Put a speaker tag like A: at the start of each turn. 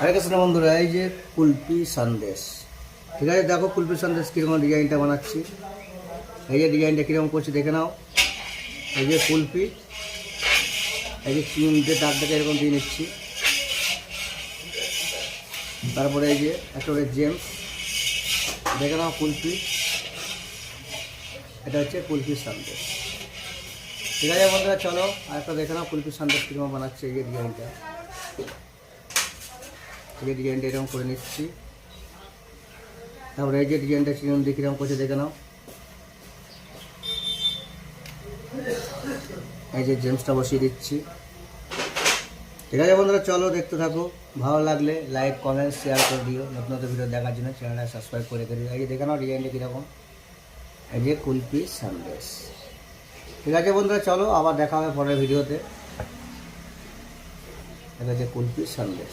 A: আরে কৃষ্ণ বন্ধুরা, এই যে কুলপি সন্দেশ। ঠিক আছে, দেখো কুলপি সন্দেশ কীরকম ডিজাইনটা বানাচ্ছি। এই যে ডিজাইনটা কীরকম করছি দেখে নাও। এই যে কুলপি, এই যে তিনটে দাগটাকে এরকম দিয়ে নিচ্ছি। তারপরে এই যে একটা করে জেমস, দেখে নাও কুলপি। এটা হচ্ছে কুলপি সন্দেশ। ঠিক আছে বন্ধুরা, চলো আর একটা দেখে নাও কুলপি সন্দেশ কীরকম বানাচ্ছে এই যে ডিজাইনটা। যে ডিজাইনটা এরকম করে নিচ্ছি। তারপরে এই যে ডিজাইনটা কীরকম দিয়ে কীরকম করছে, দেখে নাও। এই যে জেমসটা বসিয়ে দিচ্ছি। ঠিক আছে বন্ধুরা, চলো দেখতে থাকো। ভালো লাগলে লাইক কমেন্ট শেয়ার করে দিও। নতুন নতুন ভিডিও দেখার জন্য চ্যানেলটা সাবস্ক্রাইব করে করে দিও। এই যে দেখে নাও ডিজাইনটা কীরকম। এই যে কুলপি সন্দেশ ঠিক আছে বন্ধুরা, চলো আবার দেখা হবে পরের ভিডিওতে এটা হচ্ছে কুলপি সন্দেশ